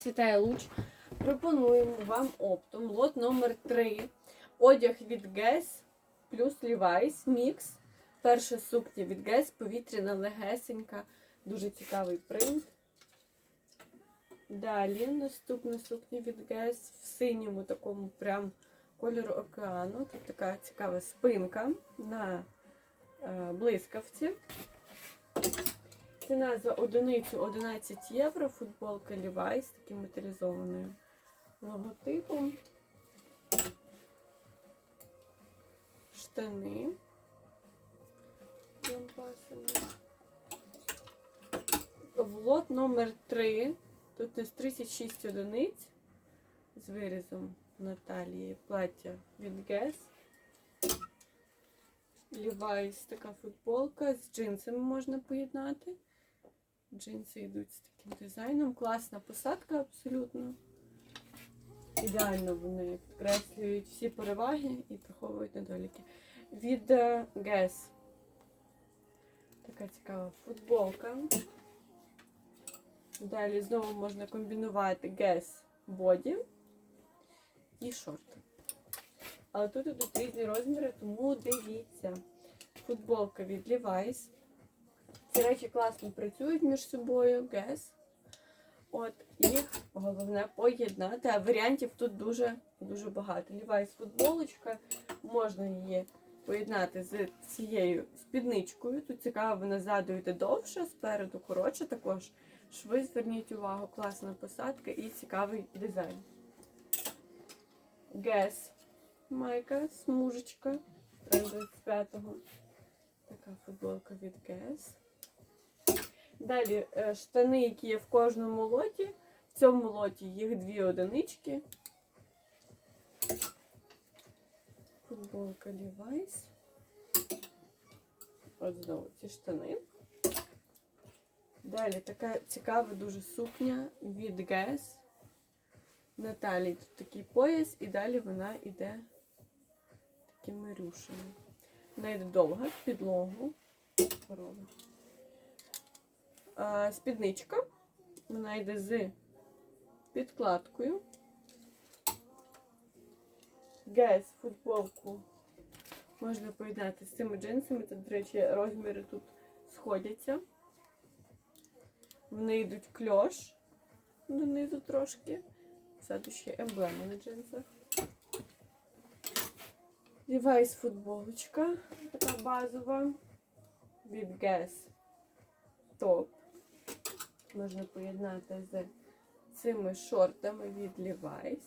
Святая Луч. Пропонуємо вам оптом лот номер 3 Одяг від Guess плюс Levi's Mix. Перша сукня від Guess, повітряна легесенька, дуже цікавий принт. Далі наступна сукня від Guess в синьому такому прям кольору океану. Тут така цікава спинка на е, блискавці. Ціна за одиницю 11 євро. Футболка Levi's з таким металізованим логотипом. Штани. В лот номер 3. Тут у нас 36 одиниць з вирізом на талії плаття від Guess. Levi's така футболка з джинсами можна поєднати. Джинси йдуть з таким дизайном. Класна посадка абсолютно. Ідеально вони підкреслюють всі переваги і приховують недоліки. Від е, Guess. Така цікава футболка. Далі знову можна комбінувати Guess Body і шорти. Але тут ідуть різні розміри, тому дивіться. Футболка від Levi's. Ці речі класно працюють між собою, Guess. От, їх головне поєднати. А варіантів тут дуже дуже багато. Levi's футболочка, можна її поєднати з цією спідничкою. Тут цікаво, вона ззаду йде довше, спереду коротше також. Шви, зверніть увагу, класна посадка і цікавий дизайн. Guess майка, смужечка 25-го. Така футболка від Guess. Далі е, штани, які є в кожному лоті. В цьому лоті їх дві одинички. Футболка Levi's. От знову ці штани. Далі така цікава дуже сукня від Guess. На талії тут такий пояс, і далі вона йде такими рюшами. Вона йде довга в підлогу. Робить. Спідничка. Вона йде з підкладкою. Гес, футболку можна поєднати з цими джинсами. Тут, до речі, розміри тут сходяться. Вони йдуть кльош донизу трошки. Ззаду ще емблема на джинсах. Levi's футболочка, така базова. Від Guess топ. Можна поєднати з цими шортами від Levi's.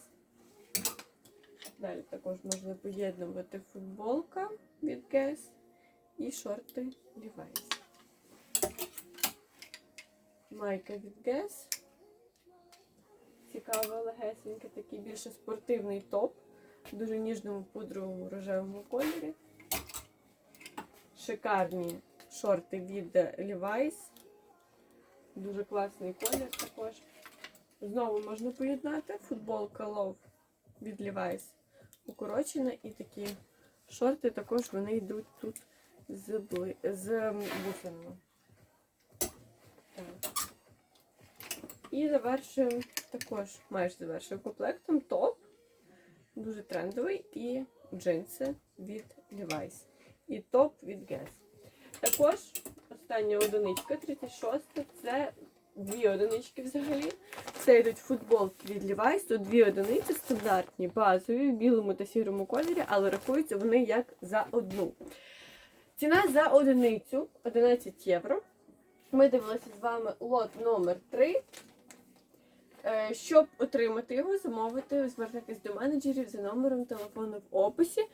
Далі також можна поєднувати футболка від Guess і шорти Levi's. Майка від Guess. Цікавий, легесенький, такий більше спортивний топ. В дуже ніжному пудровому рожевому кольорі. Шикарні шорти від Levi's. Дуже класний колір також. Знову можна поєднати. Футболка Love від Levi's укорочена. І такі шорти також вони йдуть тут з, бли... з бусинами. Так. І завершуємо також, майже завершуємо комплектом топ. Дуже трендовий і джинси від Levi's. І топ від Guess. Також остання одиничка, 36 це дві одинички взагалі. Це йдуть футболки від Levi's. Тут дві одиниці стандартні, базові, в білому та сірому кольорі, але рахуються вони як за одну. Ціна за одиницю 11 євро. Ми дивилися з вами лот номер 3. Е, Щоб отримати його, замовити, звертайтесь до менеджерів за номером телефону в описі.